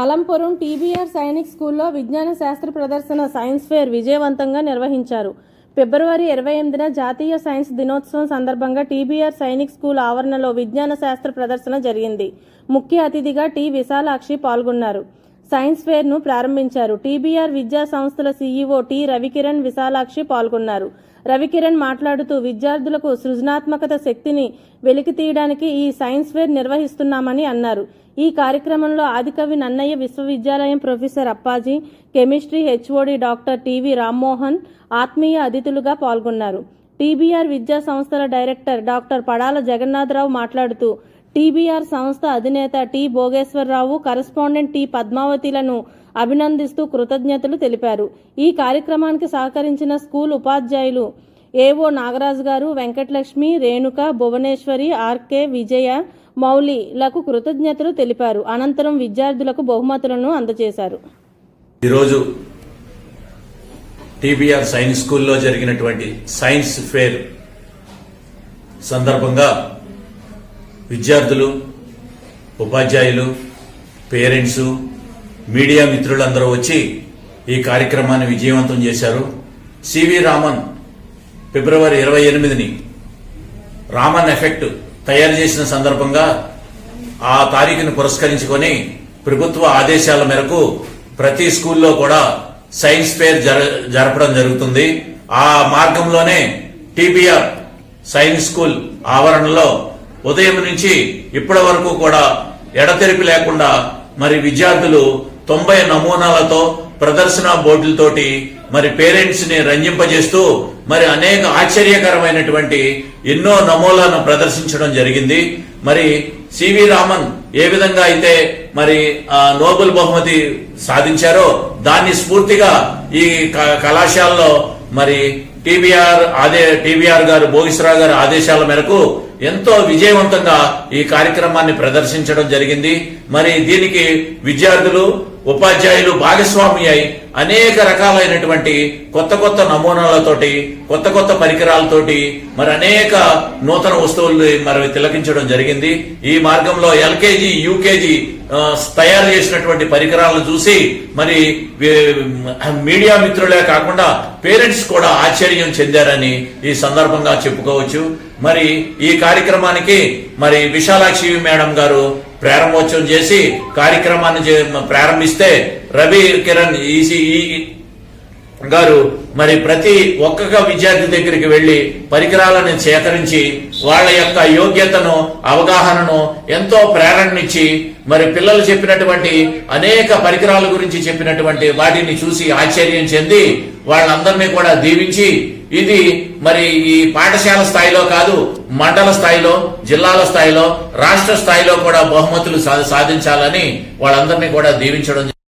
Alampuram TBR Sainik స్కూల్లో విజ్ఞాన శాస్త్ర ప్రదర్శన సైన్స్ ఫేర్ విజయవంతంగా నిర్వహించారు. ఫిబ్రవరి ఇరవై ఎనిమిదిన జాతీయ సైన్స్ దినోత్సవం సందర్భంగా టీబీఆర్ సైనిక్ స్కూల్ ఆవరణలో విజ్ఞాన శాస్త్ర ప్రదర్శన జరిగింది. ముఖ్య అతిథిగా టి విశాలాక్షి పాల్గొన్నారు. సైన్స్ ఫేర్ను ప్రారంభించారు. టీబీఆర్ విద్యా సంస్థల సీఈఓ టి రవికిరణ్ విశాలాక్షి పాల్గొన్నారు. రవికిరణ్ మాట్లాడుతూ విద్యార్థులకు సృజనాత్మకత శక్తిని వెలికి తీయడానికి ఈ సైన్స్ ఫేర్ నిర్వహిస్తున్నామని అన్నారు. ఈ కార్యక్రమంలో ఆదికవి నన్నయ్య విశ్వవిద్యాలయం professor Appaji chemistry HOD doctor TV Rammohan ఆత్మీయ అతిథులుగా పాల్గొన్నారు. టీబీఆర్ విద్యా సంస్థల డైరెక్టర్ డాక్టర్ పడాల జగన్నాథరావు మాట్లాడుతూ టీబీఆర్ సంస్థ అధినేత టి భోగేశ్వరరావు కరెస్పాండెంట్ టి పద్మావతిలను అభినందిస్తూ కృతజ్ఞతలు తెలిపారు. ఈ కార్యక్రమానికి సహకరించిన స్కూల్ ఉపాధ్యాయులు ఏవో నాగరాజు గారు వెంకటలక్ష్మి రేణుక భువనేశ్వరి ఆర్కే విజయ మౌలిలకు కృతజ్ఞతలు తెలిపారు. అనంతరం విద్యార్థులకు బహుమతులను అందజేశారు. ఈరోజు టీబీఆర్ సైన్స్ స్కూల్లో జరిగినటువంటి సైన్స్ ఫేర్ సందర్భంగా విద్యార్థులు ఉపాధ్యాయులు పేరెంట్స్ మీడియా మిత్రులందరూ వచ్చి ఈ కార్యక్రమాన్ని విజయవంతం చేశారు. సివి రామన్ ఫిబ్రవరి ఇరవై ఎనిమిదిని రామన్ ఎఫెక్ట్ తయారు చేసిన సందర్భంగా ఆ తారీఖును పురస్కరించుకొని ప్రభుత్వ ఆదేశాల మేరకు ప్రతి స్కూల్లో కూడా సైన్స్ ఫేర్ జరపడం జరుగుతుంది. ఆ మార్గంలోనే టీబీఆర్ సైన్స్ స్కూల్ ఆవరణలో ఉదయం నుంచి ఇప్పటి వరకు కూడా ఎడతెరిపి లేకుండా మరి విద్యార్థులు తొంభై నమూనాలతో ప్రదర్శన బోర్డులతోటి మరి పేరెంట్స్ని రంజింపజేస్తూ మరి అనేక ఆశ్చర్యకరమైనటువంటి ఎన్నో నమూనాలను ప్రదర్శించడం జరిగింది. మరి సివి రామన్ ఏ విధంగా అయితే మరి ఆ నోబెల్ బహుమతి సాధించారో దాన్ని స్ఫూర్తిగా ఈ క- కళాశాలలో మరి టీబీఆర్ ఆదే టీబీఆర్ గారు భోగిశ్రావు గారి ఆదేశాల మేరకు ఎంతో విజయవంతంగా ఈ కార్యక్రమాన్ని ప్రదర్శించడం జరిగింది. మరి దీనికి విద్యార్థులు ఉపాధ్యాయులు భాగస్వామి అయి అనేక రకాలైనటువంటి కొత్త కొత్త నమూనాలతోటి కొత్త కొత్త పరికరాలతోటి మరి అనేక నూతన వస్తువులు మరి తిలకించడం జరిగింది. ఈ మార్గంలో ఎల్కేజీ యూకేజీ తయారు చేసినటువంటి పరికరాలను చూసి మరి మీడియా మిత్రులే కాకుండా పేరెంట్స్ కూడా ఆశ్చర్యం చెందారని ఈ సందర్భంగా చెప్పుకోవచ్చు. మరి ఈ కార్యక్రమానికి మరి విశాలాక్షి మేడం గారు ప్రారంభోత్సవం చేసి కార్యక్రమాన్ని ప్రారంభిస్తే రవి కిరణ్ ఈసీ గారు మరి ప్రతి ఒక్కొక్క విద్యార్థి దగ్గరికి వెళ్ళి పరికరాలను సేకరించి వాళ్ళ యొక్క యోగ్యతను అవగాహనను ఎంతో ప్రేరణనిచ్చి మరి పిల్లలు చెప్పినటువంటి అనేక పరికరాల గురించి చెప్పినటువంటి వాటిని చూసి ఆశ్చర్యం చెంది వాళ్ళందరినీ కూడా దీవించి ఇది మరి ఈ పాఠశాల స్థాయిలో కాదు మండల స్థాయిలో జిల్లాల స్థాయిలో రాష్ట్ర స్థాయిలో కూడా బహుమతులు సాధించాలని వాళ్ళందరినీ కూడా దీవించడం